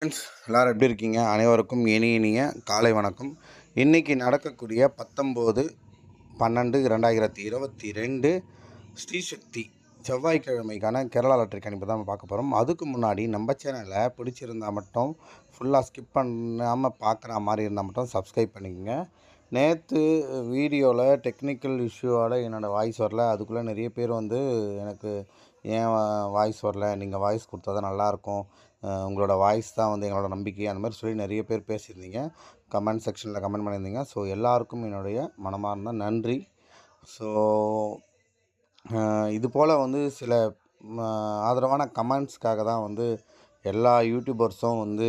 Friends எல்லோரும் எப்படி இருக்கீங்க? அனைவருக்கும் இனி இனிய காலை வணக்கம். இன்றைக்கி நடக்கக்கூடிய பத்தொம்போது பன்னெண்டு ரெண்டாயிரத்தி இருபத்தி ரெண்டு ஸ்ரீசக்தி செவ்வாய்க்கிழமைக்கான கேரளா லாட்டரி கணிப்பு தான் நம்ம பார்க்க போகிறோம் அதுக்கு முன்னாடி நம்ம சேனலை பிடிச்சிருந்தால் மட்டும் ஃபுல்லாக ஸ்கிப் பண்ணாமல் பார்க்குற மாதிரி இருந்தால் மட்டும் சப்ஸ்கிரைப் பண்ணிக்கோங்க. நேற்று வீடியோவில் டெக்னிக்கல் இஷ்யூவால் என்னோடய வாய்ஸ் வரல. அதுக்குள்ளே நிறைய பேர் வந்து எனக்கு ஏன் வாய்ஸ் வரல? நீங்கள் வாய்ஸ் கொடுத்தா தான் நல்லாயிருக்கும் உங்களோட வாய்ஸ் தான் வந்து எங்களோட நம்பிக்கை. அந்த மாதிரி சொல்லி நிறைய பேர் பேசியிருந்தீங்க. கமெண்ட் செக்ஷனில் கமெண்ட் பண்ணியிருந்தீங்க. ஸோ எல்லாருக்கும் என்னுடைய மனமார்ந்த நன்றி. ஸோ இது போல் வந்து சில ஆதரவான கமெண்ட்ஸ்க்காக தான் வந்து எல்லா யூடியூபர்ஸும் வந்து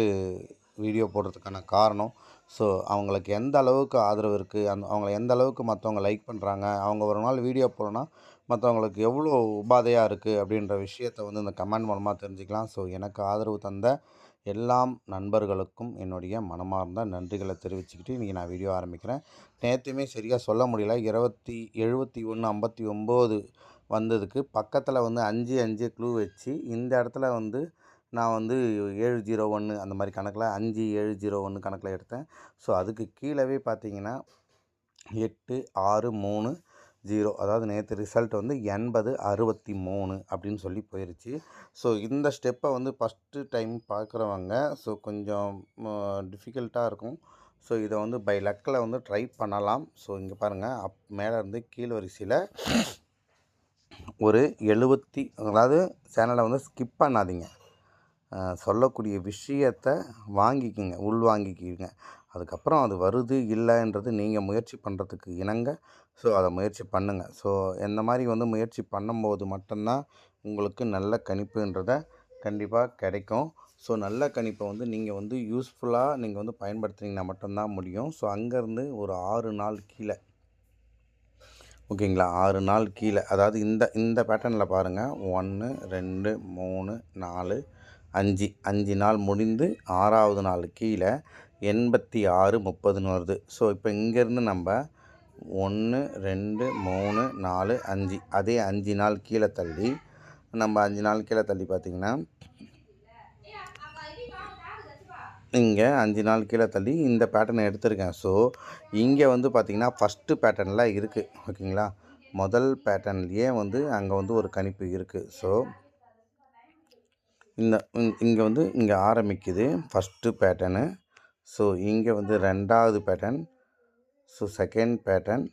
வீடியோ போடுறதுக்கான காரணம். ஸோ அவங்களுக்கு எந்த அளவுக்கு ஆதரவு இருக்குது அந்த அவங்கள எந்த அளவுக்கு மற்றவங்க லைக் பண்ணுறாங்க அவங்க ஒரு நாள் வீடியோ போடணும்னா மற்றவங்களுக்கு எவ்வளோ உபாதையாக இருக்குது அப்படின்ற விஷயத்தை வந்து இந்த கமெண்ட் மூலமாக தெரிஞ்சுக்கலாம். ஸோ எனக்கு ஆதரவு தந்த எல்லாம் நண்பர்களுக்கும் என்னுடைய மனமார்ந்த நன்றிகளை தெரிவிச்சுக்கிட்டு இன்றைக்கி நான் வீடியோ ஆரம்பிக்கிறேன். நேற்றுமே சரியாக சொல்ல முடியல. இருபத்தி எழுபத்தி ஒன்று ஐம்பத்தி ஒம்பது வந்ததுக்கு பக்கத்தில் வந்து அஞ்சு அஞ்சு க்ளூ வச்சு இந்த இடத்துல வந்து நான் வந்து ஏழு ஜீரோ ஒன்று அந்த மாதிரி கணக்கில் அஞ்சு ஏழு ஜீரோ ஒன்று கணக்கில் எடுத்தேன். ஸோ அதுக்கு கீழவே பார்த்தீங்கன்னா எட்டு ஆறு மூணு ஜீரோ. அதாவது நேற்று ரிசல்ட் வந்து எண்பது அறுபத்தி மூணு அப்படின்னு சொல்லி போயிருச்சு. ஸோ இந்த ஸ்டெப்பை வந்து ஃபஸ்ட்டு டைம் பார்க்குறவங்க ஸோ கொஞ்சம் டிஃபிகல்ட்டாக இருக்கும். ஸோ இதை வந்து பை லக்கில் வந்து ட்ரை பண்ணலாம். ஸோ இங்கே பாருங்கள் அப் மேலே இருந்து கீழ் வரிசையில் ஒரு எழுபத்தி அதாவது சேனலை வந்து ஸ்கிப் பண்ணாதீங்க. சொல்லக்கூடிய விஷயத்தை வாங்கிக்கிங்க உள் வாங்கிக்கிங்க அதுக்கப்புறம் அது வருது இல்லைன்றது நீங்கள் முயற்சி பண்ணுறதுக்கு இணங்க. ஸோ அதை முயற்சி பண்ணுங்கள் ஸோ இந்த மாதிரி வந்து முயற்சி பண்ணும்போது மட்டும்தான் உங்களுக்கு நல்ல கணிப்புன்றத கண்டிப்பாக கிடைக்கும். ஸோ நல்ல கணிப்பை வந்து நீங்கள் வந்து யூஸ்ஃபுல்லாக நீங்கள் வந்து பயன்படுத்துனீங்கன்னா மட்டும்தான் முடியும். ஸோ அங்கேருந்து ஒரு ஆறு நாள் கீழே. ஓகேங்களா? ஆறு நாள் கீழே. அதாவது இந்த இந்த பேட்டர்னில் பாருங்கள் ஒன்று ரெண்டு மூணு நாலு அஞ்சு. அஞ்சு நாள் முடிந்து ஆறாவது நாள் கீழே. எண்பத்தி ஆறு முப்பதுன்னு வருது. ஸோ இப்போ இங்கேருந்து நம்ம ஒன்று ரெண்டு மூணு நாலு அஞ்சு அதே அஞ்சு நாள் கீழே தள்ளி நம்ம அஞ்சு நாள் கீழே தள்ளி பார்த்திங்கன்னா இங்கே அஞ்சு நாள் கீழே தள்ளி இந்த பேட்டர்னை எடுத்திருக்கேன். ஸோ இங்கே வந்து பார்த்திங்கன்னா ஃபஸ்ட்டு பேட்டர்னில் இருக்குது ஓகேங்களா? முதல் பேட்டர்ன்லேயே வந்து அங்கே வந்து ஒரு கணிப்பு இருக்குது ஸோ இந்த இங்கே வந்து இங்கே ஆரம்பிக்குது ஃபஸ்ட்டு பேட்டர்னு ஸோ இங்கே வந்து ரெண்டாவது pattern so second pattern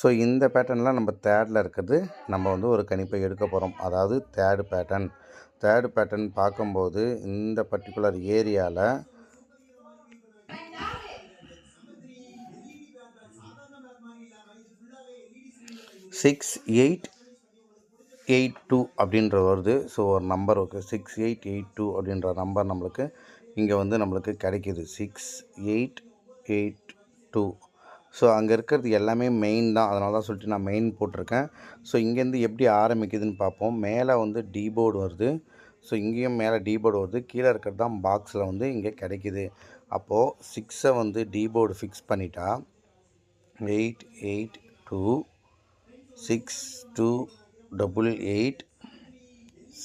so இந்த பேட்டர்ன்லாம் நம்ம தேர்டில் இருக்கிறது நம்ம வந்து ஒரு கணிப்பை எடுக்க போகிறோம் அதாவது தேர்டு பேட்டர்ன் தேர்டு பேட்டர்ன் பார்க்கும்போது இந்த பர்டிகுலர் ஏரியாவில் சிக்ஸ் எயிட் எயிட் டூ அப்படின்ற வருது. ஸோ ஒரு number okay six eight eight two அப்படின்ற நம்பர் நம்மளுக்கு இங்கே வந்து நம்மளுக்கு கிடைக்கிது. Six eight eight two so அங்கே இருக்கிறது எல்லாமே மெயின் தான். அதனால தான் சொல்லிட்டு நான் மெயின் போட்டிருக்கேன். ஸோ இங்கேருந்து எப்படி ஆரம்பிக்குதுன்னு பார்ப்போம். மேலே வந்து டீபோர்டு வருது. ஸோ இங்கேயும் மேலே டீபோர்டு வருது. கீழே இருக்கிறது தான் பாக்ஸில் வந்து இங்கே கிடைக்கிது. அப்போது சிக்ஸை வந்து டீபோர்டு ஃபிக்ஸ் பண்ணிட்டா eight eight two six two double eight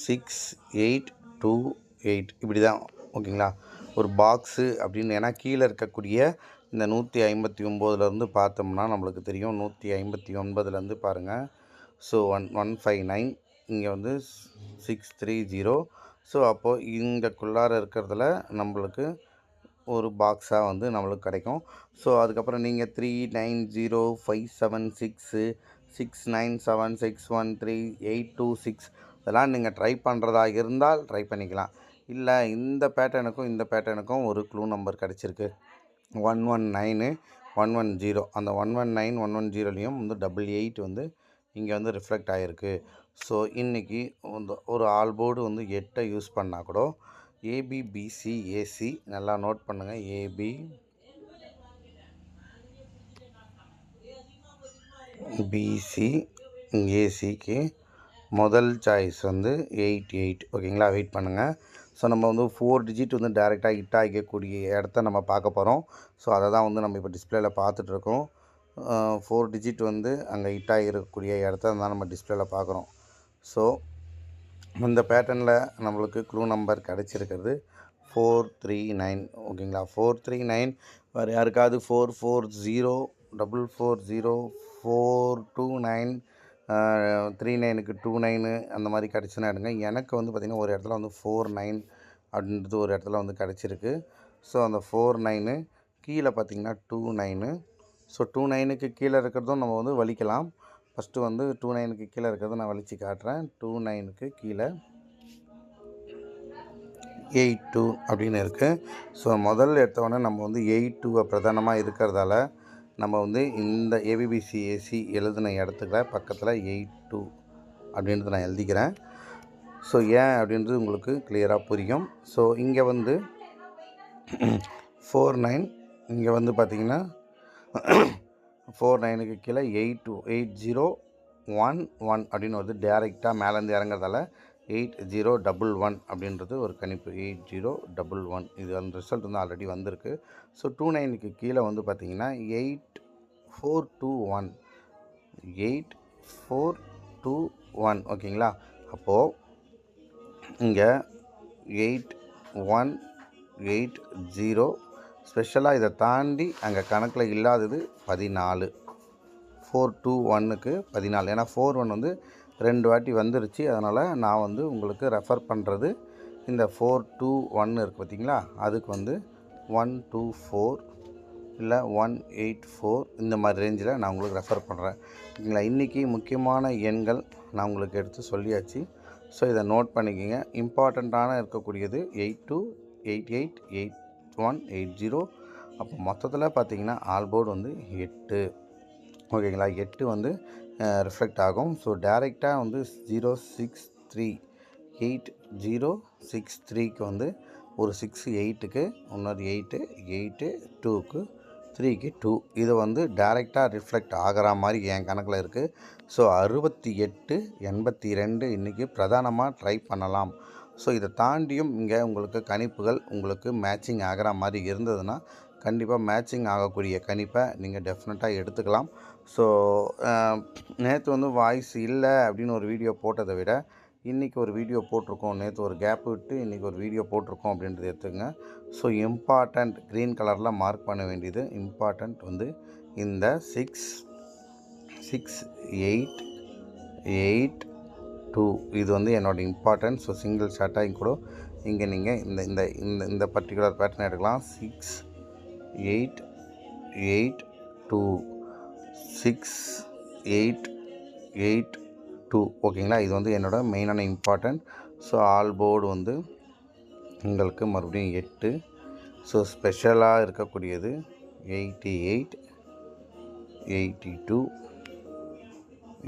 six eight two eight இப்படி தான் ஓகேங்களா? ஒரு பாக்ஸு அப்படின்னு ஏன்னா கீழே இருக்கக்கூடிய இந்த நூற்றி ஐம்பத்தி ஒம்போதுலேருந்து பார்த்தோம்னா நம்மளுக்கு தெரியும். நூற்றி ஐம்பத்தி ஒன்பதுலேருந்து பாருங்கள் so one one five nine இங்கே வந்து சிக்ஸ் த்ரீ ஜீரோ ஸோ அப்போது இங்கக்குள்ளார இருக்கிறதுல நம்மளுக்கு ஒரு பாக்ஸாக வந்து நம்மளுக்கு கிடைக்கும். ஸோ அதுக்கப்புறம் நீங்கள் three nine zero five seven six six nine seven six one three eight two six இதெல்லாம் நீங்கள் ட்ரை பண்ணுறதா இருந்தால் ட்ரை பண்ணிக்கலாம். இல்லை இந்த பேட்டர்னுக்கும் இந்த பேட்டர்னுக்கும் ஒரு க்ளூ நம்பர் கிடச்சிருக்கு. One one nine one one zero அந்த one one nine one one ஜீரோலேயும் வந்து டபுள் எயிட் வந்து இங்கே வந்து ரிஃப்ளெக்ட் ஆகிருக்கு ஸோ இன்றைக்கி வந்து ஒரு ஆல் போர்டு வந்து எட்டை யூஸ் பண்ணால் கூட ஏபி பிசி ஏசி நல்லா நோட் பண்ணுங்கள் ஏபி பிசி ஏசிக்கு முதல் சாய்ஸ் வந்து எயிட் எயிட் ஓகேங்களா வெயிட் பண்ணுங்கள் ஸோ நம்ம வந்து ஃபோர் டிஜிட் வந்து டேரெக்டாக ஹிட் ஆகிக்கக்கூடிய இடத்த நம்ம பார்க்க போகிறோம் ஸோ அதை தான் வந்து நம்ம இப்போ டிஸ்பிளேயில் பார்த்துட்ருக்கோம் ஃபோர் டிஜிட் வந்து அங்கே ஹிட் ஆகிருக்கக்கூடிய இடத்த தான் நம்ம டிஸ்பிளேயில் பார்க்குறோம். ஸோ இந்த பேட்டர்னில் நம்மளுக்கு க்ளூ நம்பர் கிடச்சிருக்கிறது ஃபோர் த்ரீ நைன் ஓகேங்களா? ஃபோர் த்ரீ நைன் வேறு யாருக்காவது four four zero double four zero four two nine three நைனுக்கு டூ நைனு அந்த மாதிரி கிடச்சுன்னா எடுங்க. எனக்கு வந்து பார்த்திங்கன்னா ஒரு இடத்துல வந்து ஃபோர் நைன் அப்படின்றது ஒரு இடத்துல வந்து கிடச்சிருக்கு. ஸோ அந்த ஃபோர் நைனு கீழே பார்த்திங்கன்னா டூ நைனு ஸோ டூ நைனுக்கு கீழே இருக்கிறதும் நம்ம வந்து வலிக்கலாம். ஃபஸ்ட்டு வந்து டூ நைனுக்கு கீழே இருக்கிறத நான் வலித்து காட்டுறேன். டூ நைனுக்கு கீழே எயிட் டூ அப்படின்னு இருக்குது ஸோ முதல் எடுத்தவொடனே நம்ம வந்து எயிட் டூவை பிரதானமாக இருக்கிறதால நம்ம வந்து இந்த ஏபிபிசி ஏசி எழுதின இடத்துக்கு பக்கத்தில் எயிட் டூ அப்படின்றத நான் எழுதிக்கிறேன். ஸோ ஏன் அப்படின்றது உங்களுக்கு கிளியராக புரியும். ஸோ இங்கே வந்து ஃபோர் நைன் இங்கே வந்து பார்த்திங்கன்னா ஃபோர் நைனுக்கு கீழே eight two eight zero one one அப்படின்னு வருது. டேரெக்டாக மேலேருந்து இறங்குறதால எயிட் ஜீரோ டபுள் ஒன் அப்படின்றது ஒரு கணிப்பு. Eight zero double one. இது அந்த ரிசல்ட் வந்து ஆல்ரெடி வந்திருக்கு. ஸோ டூ நைனுக்கு கீழே வந்து பார்த்திங்கன்னா eight four two one. Eight four two one. ஓகேங்களா? அப்போது இங்கே எயிட் ஒன் எயிட் ஜீரோ. ஸ்பெஷலாக இதை தாண்டி அங்கே கணக்கில் இல்லாதது பதினாலு. ஃபோர் டூ ஒன்னுக்கு பதினாலு. ஏன்னா ஃபோர் ஒன் வந்து ரெண்டு வாட்டி வந்துருச்சு. அதனால் நான் வந்து உங்களுக்கு ரெஃபர் பண்ணுறது இந்த ஃபோர் டூ ஒன்று இருக்குது பார்த்தீங்களா அதுக்கு வந்து ஒன் டூ ஃபோர் இல்லை ஒன் எயிட் ஃபோர் இந்த மாதிரி ரேஞ்சில் நான் உங்களுக்கு ரெஃபர் பண்ணுறேன் ஓகேங்களா இன்றைக்கி முக்கியமான எண்கள் நான் உங்களுக்கு எடுத்து சொல்லியாச்சு. ஸோ இதை நோட் பண்ணிக்கோங்க. இம்பார்ட்டண்ட்டான இருக்கக்கூடியது eight two eight eight eight one eight zero அப்போ மொத்தத்தில் பார்த்தீங்கன்னா ஆல்போர்டு வந்து எட்டு. ஓகேங்களா எட்டு வந்து ரிஃப்ளெக்ட் ஆகும். ஸோ டேரெக்டாக வந்து zero six three eight zero six த்ரீக்கு வந்து ஒரு சிக்ஸ் எயிட்டுக்கு இன்னொரு எயிட்டு எயிட்டு டூக்கு த்ரீக்கு டூ இது வந்து டேரெக்டாக ரிஃப்ளெக்ட் ஆகிற மாதிரி என் கணக்கில் இருக்குது ஸோ அறுபத்தி எட்டு எண்பத்தி ரெண்டு இன்றைக்கி பிரதானமாக ட்ரை பண்ணலாம். ஸோ இதை தாண்டியும் இங்கே உங்களுக்கு கணிப்புகள் உங்களுக்கு மேட்சிங் ஆகிற மாதிரி இருந்ததுன்னா கண்டிப்பாக மேட்சிங் ஆகக்கூடிய கணிப்பை நீங்கள் டெஃபினட்டாக எடுத்துக்கலாம். ஸோ uh, நேற்று வந்து வாய்ஸ் இல்லை அப்படின்னு ஒரு வீடியோ போட்டதை விட இன்றைக்கி ஒரு வீடியோ போட்டிருக்கோம். நேற்று ஒரு கேப் விட்டு இன்றைக்கி ஒரு வீடியோ போட்டிருக்கோம் அப்படின்றது எடுத்துங்க ஸோ இம்பார்ட்டண்ட் க்ரீன் கலரில் மார்க் பண்ண வேண்டியது இம்பார்ட்டண்ட் வந்து இந்த six six eight eight two இது வந்து என்னோட இம்பார்ட்டன்ட் ஸோ சிங்கிள் ஷார்ட்டாக கூட இங்கே நீங்கள் இந்த இந்த இந்த இந்த பர்டிகுலர் பேட்டர்ன் எடுக்கலாம். Six eight eight two six eight eight two. ஓகேங்களா? இது வந்து என்னோடய மெயினான இம்பார்ட்டன்ட். ஸோ ஆல் போர்டு வந்து உங்களுக்கு மறுபடியும் எட்டு. ஸோ ஸ்பெஷலாக இருக்கக்கூடியது eighty eight eighty two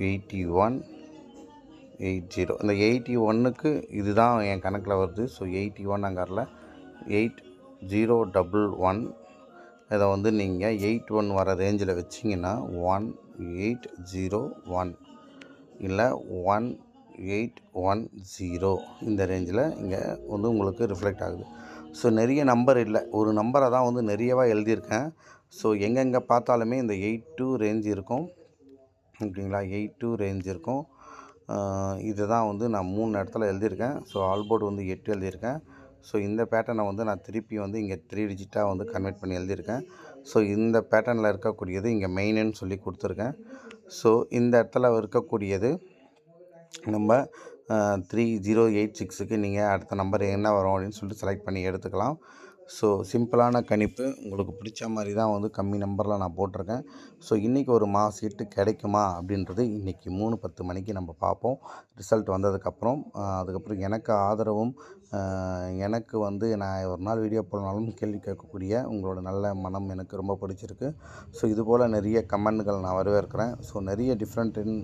eighty one eight zero. இந்த எயிட்டி ஒன்னுக்கு இதுதான் என் கணக்கில் வருது. ஸோ எயிட்டி ஒன் அங்கே வரல எயிட் ஜீரோ டபுள் ஒன் இதை வந்து நீங்கள் எயிட் ஒன் வர ரேஞ்சில் வச்சிங்கன்னா ஒன் எயிட் ஜீரோ ஒன் இல்லை ஒன் எயிட் ஒன் ஜீரோ இந்த ரேஞ்சில் இங்கே வந்து உங்களுக்கு ரிஃப்ளெக்ட் ஆகுது. ஸோ நிறைய நம்பர் இல்லை. ஒரு நம்பரை தான் வந்து நிறையவாக எழுதியிருக்கேன். ஸோ எங்கெங்கே பார்த்தாலுமே இந்த எயிட் டூ ரேஞ்ச் இருக்கும். ஓகேங்களா? எயிட் டூ ரேஞ்ச் இருக்கும். இதுதான் வந்து நான் மூணு இடத்துல எழுதியிருக்கேன். ஸோ ஆல்போர்டு வந்து எட்டு எழுதியிருக்கேன். ஸோ இந்த பேட்டர்னை வந்து நான் திருப்பி வந்து இங்கே த்ரீ டிஜிட்டாக வந்து கன்வெர்ட் பண்ணி எழுதியிருக்கேன். ஸோ இந்த பேட்டர்னில் இருக்கக்கூடியது இங்கே மெயின்னு சொல்லி கொடுத்துருக்கேன். ஸோ இந்த இடத்துல இருக்கக்கூடியது நம்ம த்ரீ ஜீரோ எயிட் சிக்ஸுக்கு நீங்கள் அடுத்த நம்பர் என்ன வரும் அப்படின்னு சொல்லிட்டு செலக்ட் பண்ணி எடுத்துக்கலாம். ஸோ சிம்பிளான கணிப்பு. உங்களுக்கு பிடிச்ச மாதிரி தான் வந்து கம்மி நம்பரில் நான் போட்டிருக்கேன். ஸோ இன்றைக்கி ஒரு மாஸ் சீட்டு கிடைக்குமா அப்படின்றது இன்றைக்கி மூணு பத்து மணிக்கு நம்ம பார்ப்போம். ரிசல்ட் வந்ததுக்கப்புறம் அதுக்கப்புறம் எனக்கு ஆதரவும் எனக்கு வந்து நான் ஒரு நாள் வீடியோ போடனாலும் கேள்வி கேட்கக்கூடிய உங்களோட நல்ல மனம் எனக்கு ரொம்ப பிடிச்சிருக்கு. ஸோ இது போல் நிறைய கமெண்ட்கள் நான் வரவேற்கிறேன். ஸோ நிறைய டிஃப்ரெண்ட் இன்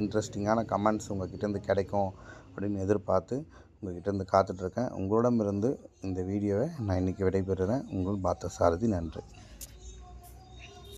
இன்ட்ரெஸ்டிங்கான கமெண்ட்ஸ் உங்கள்கிட்டேருந்து கிடைக்கும் அப்படின்னு எதிர்பார்த்து உங்கள்கிட்ட இருந்து காத்துட்ருக்கேன் உங்களிடமிருந்து இந்த வீடியோவை நான் இன்றைக்கி விடைபெறுகிறேன் உங்கள் பார்த்த சாரதி நன்றி.